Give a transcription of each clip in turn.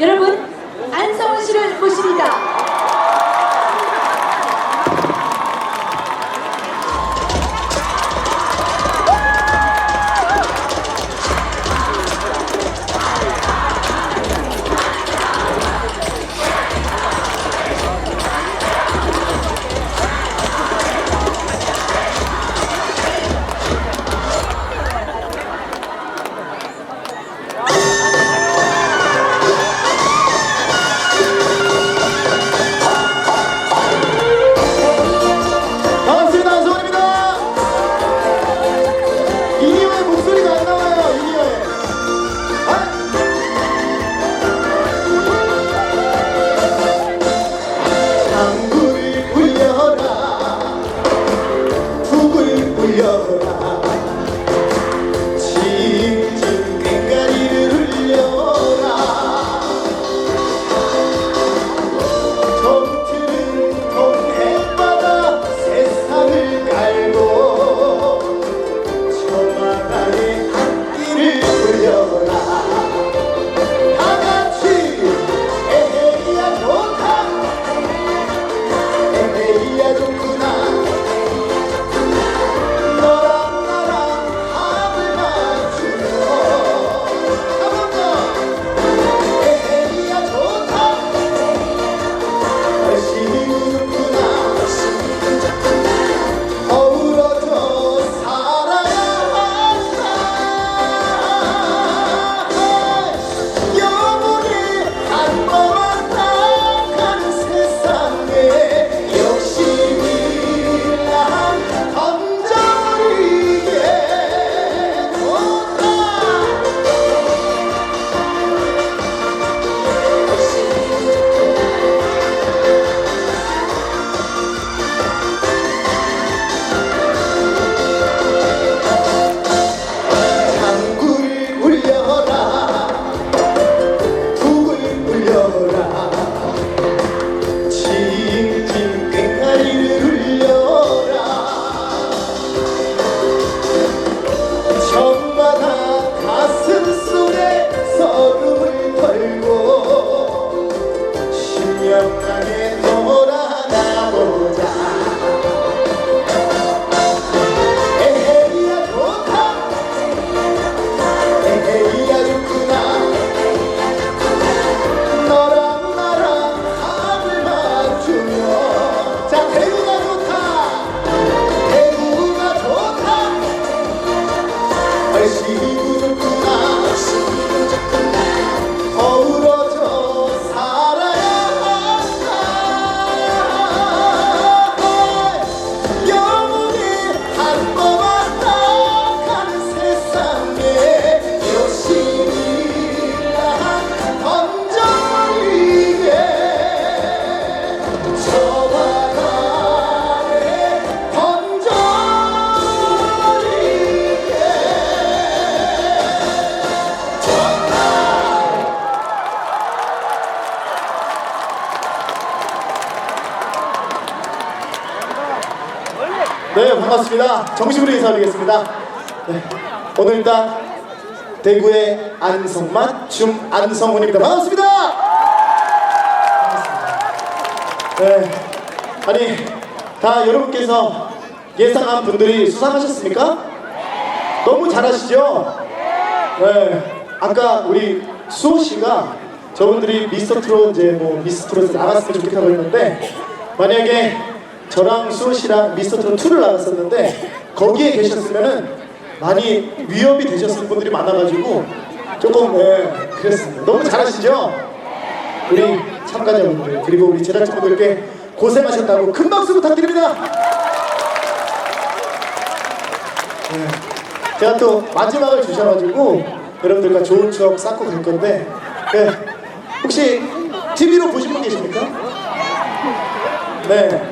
여러분 안성훈 씨를 모십니다. 네 반갑습니다. 정식으로 인사드리겠습니다. 네, 오늘 일단 대구의 안성만 줌 안성훈입니다. 반갑습니다. 네. 아니 다 여러분께서 예상한 분들이 수상하셨습니까? 너무 잘하시죠? 네. 아까 우리 수호 씨가 저분들이 미스터 트롯 이제 뭐 미스터 트롯 나갔으면 좋겠다고 했는데 만약에 저랑 수호 씨랑 미스터 트롯 2를 나갔었는데 거기에 계셨으면은 많이 위협이 되셨을 분들이 많아가지고 조금 예, 그랬습니다. 너무 잘하시죠? 우리 참가자분들 그리고 우리 제작진분들께 고생하셨다고 큰 박수 부탁드립니다. 네. 제가 또 마지막을 주셔가지고 여러분들과 좋은 추억 쌓고 갈 건데 네. 혹시 TV로 보신 분 계십니까? 네.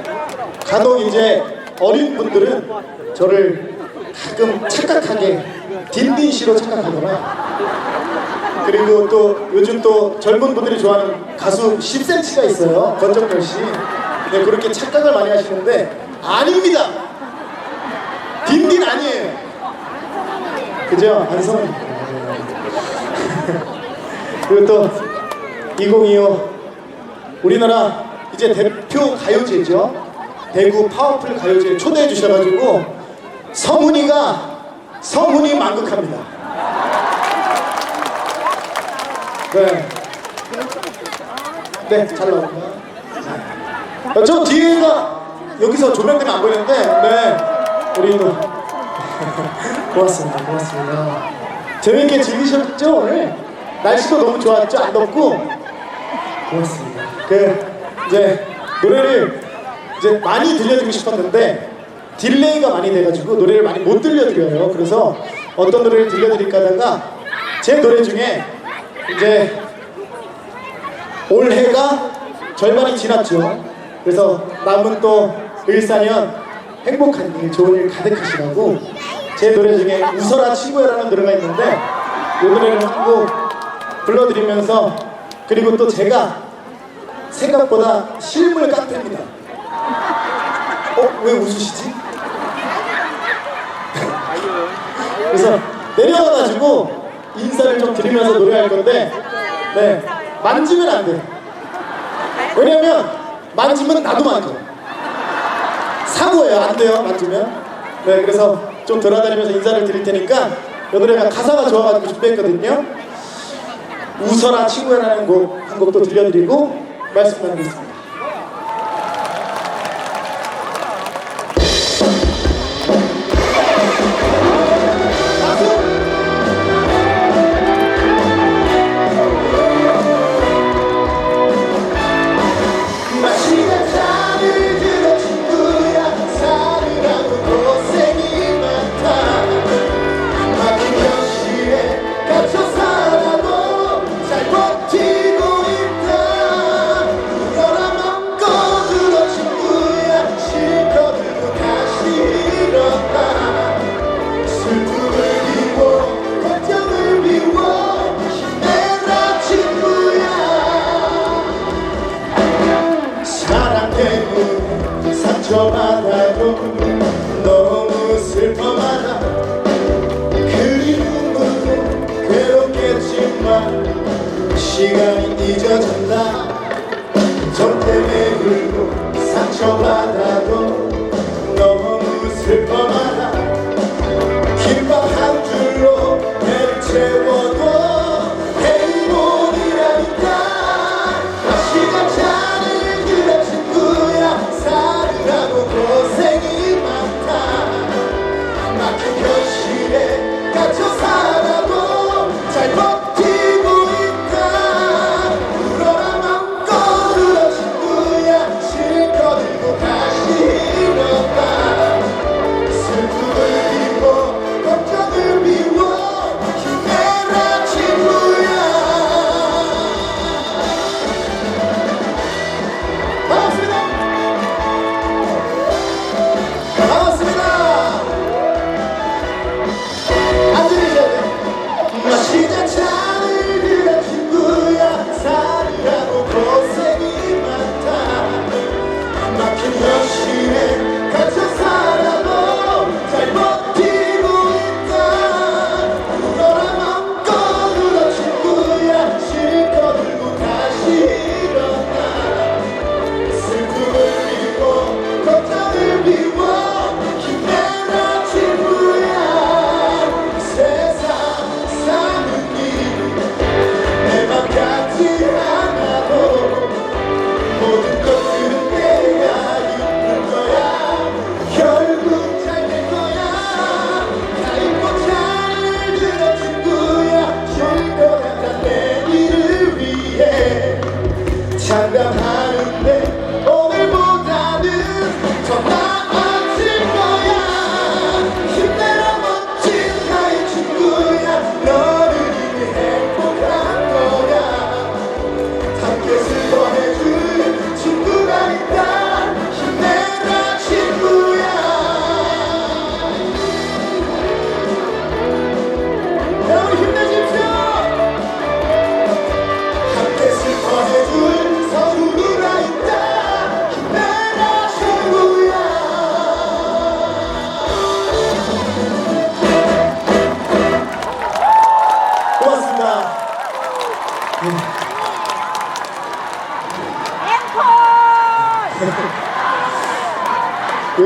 간혹 이제 어린 분들은 저를 가끔 착각하게 딘딘 씨로 착각하거나 그리고 또 요즘 또 젊은 분들이 좋아하는 가수 10cm가 있어요. 권정열 씨. 네, 그렇게 착각을 많이 하시는데 아닙니다. 딘딘 아니에요. 그죠? 안성. 그리고 또 2025 우리나라 이제 대표 가요제죠. 대구 파워풀 가요제 초대해 주셔가지고 서문이가 서문이 만극합니다. 네. 네, 잘 나옵니다. 어, 저 뒤에가 여기서 조명되면 안 보이는데, 네, 우리 또 고맙습니다, 고맙습니다. 재밌게 즐기셨죠 오늘? 날씨도 너무 좋았죠? 안 덥고 고맙습니다. 그 이제 노래를 이제 많이 들려드리고 싶었는데 딜레이가 많이 돼가지고 노래를 많이 못 들려드려요. 그래서 어떤 노래를 들려드릴까 하다가 제 노래 중에 이제 올해가 절반이 지났죠. 그래서 남은 또 을사년 행복한 일, 좋은 일 가득하시라고 제 노래 중에 웃어라 친구야라는 노래가 있는데 이 노래를 한 곡 불러드리면서 그리고 또 제가 생각보다 실물 깡패입니다. 어? 왜 웃으시지? 그래서 내려와가지고 인사를 좀 드리면서 노래할 건데 네 만지면 안 돼. 왜냐면 만지면 나도 만져. 사고예요. 안 돼요. 만지면. 네 그래서 좀 돌아다니면서 인사를 드릴 테니까 이 노래가 가사가 좋아가지고 준비했거든요. 웃어라 친구야라는 곡 한곡또 들려드리고 말씀 나누겠습니다.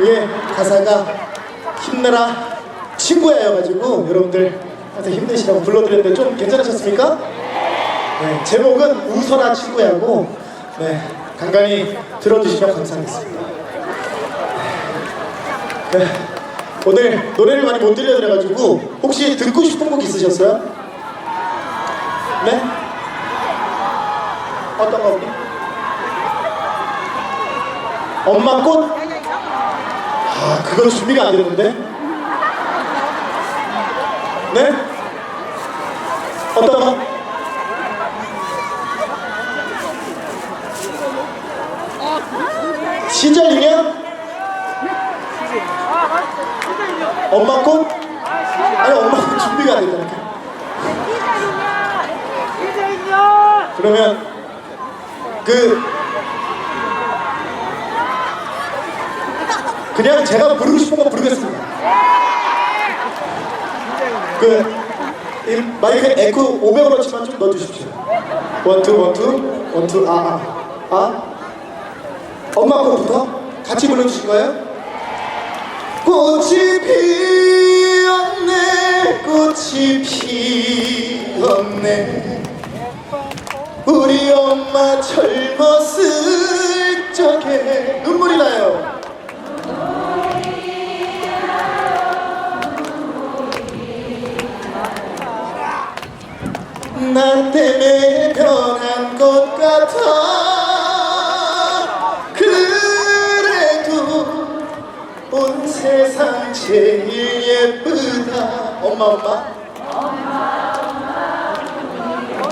이게 가사가 힘내라 친구야여가지고 여러분들 항상 힘내시라고 불러드렸는데 좀 괜찮으셨습니까? 네, 제목은 웃어라 친구야고 네, 간간히 들어주시면 감사하겠습니다. 네, 오늘 노래를 많이 못 들려드려가지고 혹시 듣고 싶은 곡 있으셨어요? 네? 어떤 거? 엄마 꽃? 아, 그건 준비가 안 됐는데? 네? 어떤 거? 시절이면? 엄마 꽃? 아니, 엄마 꽃 준비가 안 됐다니까. 그러면, 그, 그냥 제가 부르고 싶은 거 부르겠습니다. 그, 이 마이크 에코 500원어치만 좀 넣어주십시오. 원투, 원투, 원투, 아, 아, 아. 엄마 거부터 같이 불러주실 거예요? 꽃이 피었네, 꽃이 피었네. 우리 엄마 젊었을 적에 눈물이 나요. 나 때문에 변한 것 같아. 그래도 온 세상 제일 예쁘다. 엄마 엄마.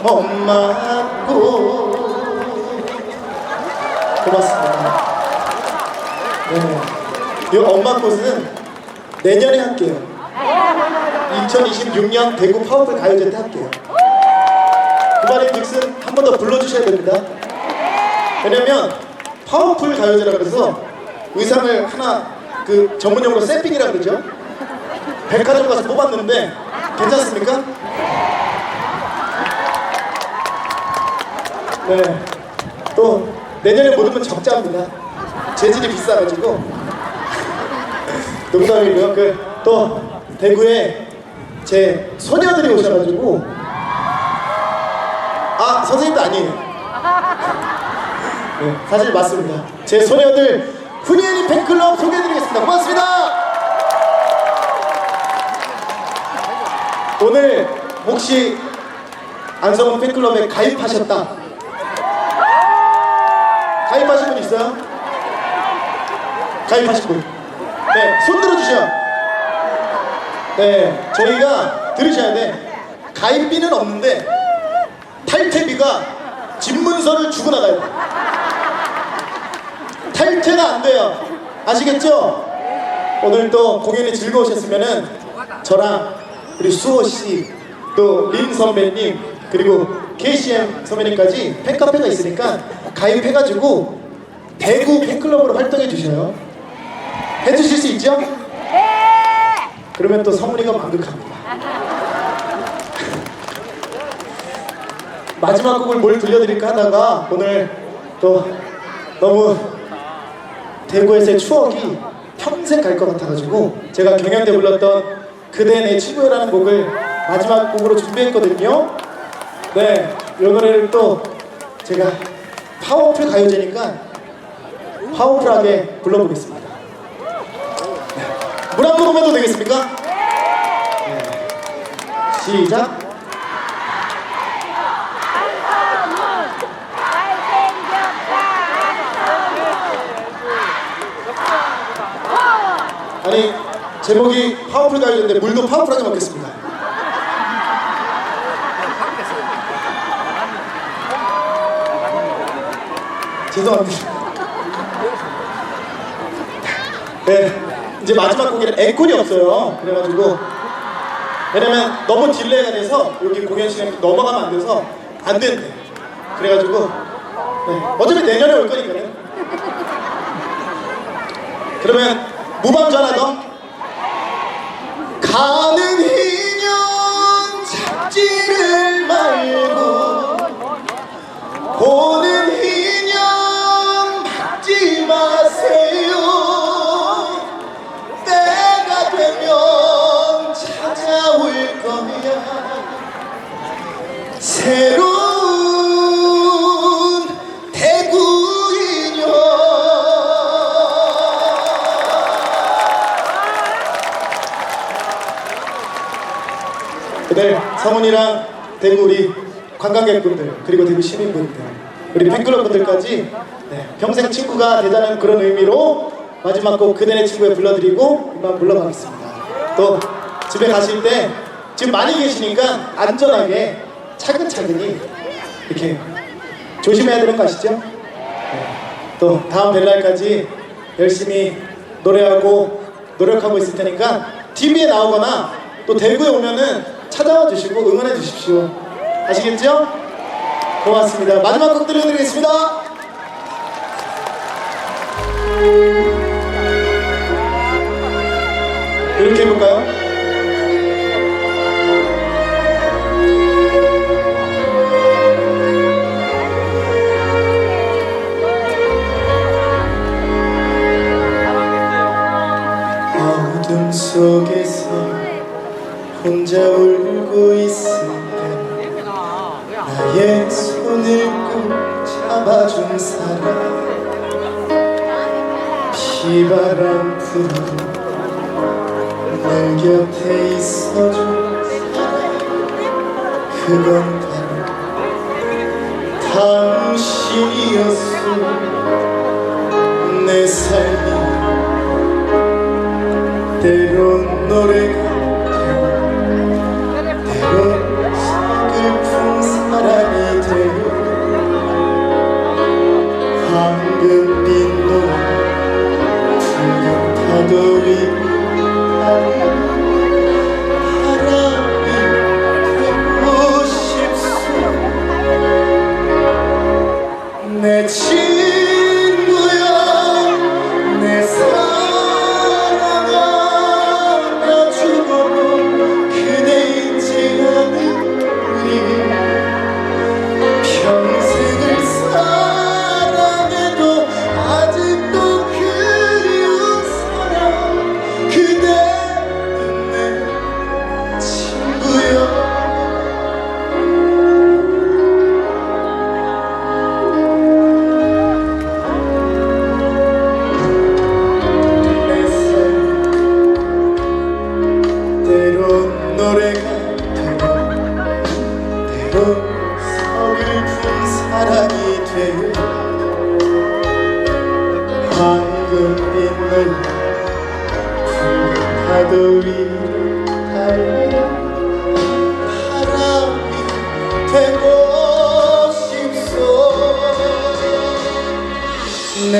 엄마 꽃 고맙습니다. 네. 이 엄마 꽃은 내년에 할게요. 2026년 대구 파워풀 가요제 때 할게요 그 말인 즉슨 한 번 더 불러주셔야 됩니다. 왜냐면 파워풀 가요제라 그래서 의상을 하나 그 전문용어로 세핑이라 그러죠. 백화점 가서 뽑았는데 괜찮습니까? 네. 또 내년에 못 오면 적자입니다. 재질이 비싸가지고 농담이고요. 그 또 대구에 제 소녀들이 오셔가지고 아 선생님도 아니에요. 네, 사실 맞습니다. 제 소녀들 훈이은이 팬클럽 소개해드리겠습니다. 고맙습니다. 오늘 혹시 안성훈 팬클럽에 가입하셨다. 가입하신 분 있어요? 가입하신 분. 네, 손 들어주셔. 네, 저희가 들으셔야 돼. 가입비는 없는데 탈퇴비가 집 문서를 주고 나가요. 탈퇴가 안 돼요. 아시겠죠? 오늘 또 공연이 즐거우셨으면은 저랑 우리 수호 씨, 또 린 선배님, 그리고 KCM 선배님까지 팬카페가 있으니까 가입해가지고 대구 팬클럽으로 활동해 주셔요. 해주실 수 있죠? 그러면 또 성훈이가 만극합니다. 마지막 곡을 뭘 들려드릴까 하다가 오늘 또 너무 대구에서의 추억이 평생 갈 것 같아가지고 제가 경연 때 불렀던 그대 내 친구라는 곡을 마지막 곡으로 준비했거든요. 네, 이 노래를 또 제가 파워풀 가요제니까 파워풀하게 불러보겠습니다. 네. 물한 모금만 더 되겠습니까? 네. 시작. 아니 제목이 파워풀 가요제인데 물도 파워풀하게 먹겠습니다. 죄송합니다. 네, 이제 마지막 곡에는 앵콜이 없어요. 그래가지고 왜냐면 너무 딜레이가 돼서 여기 공연 시간이 넘어가면 안 돼서 안 된대. 그래가지고 네, 어차피 내년에 올 거니까요. 그러면 무반주 하나 더. 성훈이랑 대구 우리 관광객분들, 그리고 대구 시민분들, 우리 팬클럽 분들까지 네, 평생 친구가 되자는 그런 의미로 마지막 곡 그대의 친구에 불러드리고 이만 물러가겠습니다. 또 집에 가실 때 지금 많이 계시니까 안전하게 차근차근히 이렇게 조심해야 되는 거 아시죠? 네. 또 다음 벨날까지 열심히 노래하고 노력하고 있을 테니까 TV에 나오거나 또 대구에 오면은 찾아와 주시고 응원해 주십시오. 아시겠죠? 고맙습니다. 마지막 곡 들려드리겠습니다. 이렇게 해볼까요? 당신이었어. 내 삶이 때론 노래가 내 사랑이 되고 황금빛 눈 푸른 파도 위를 달려 바람이 되고 싶소. 내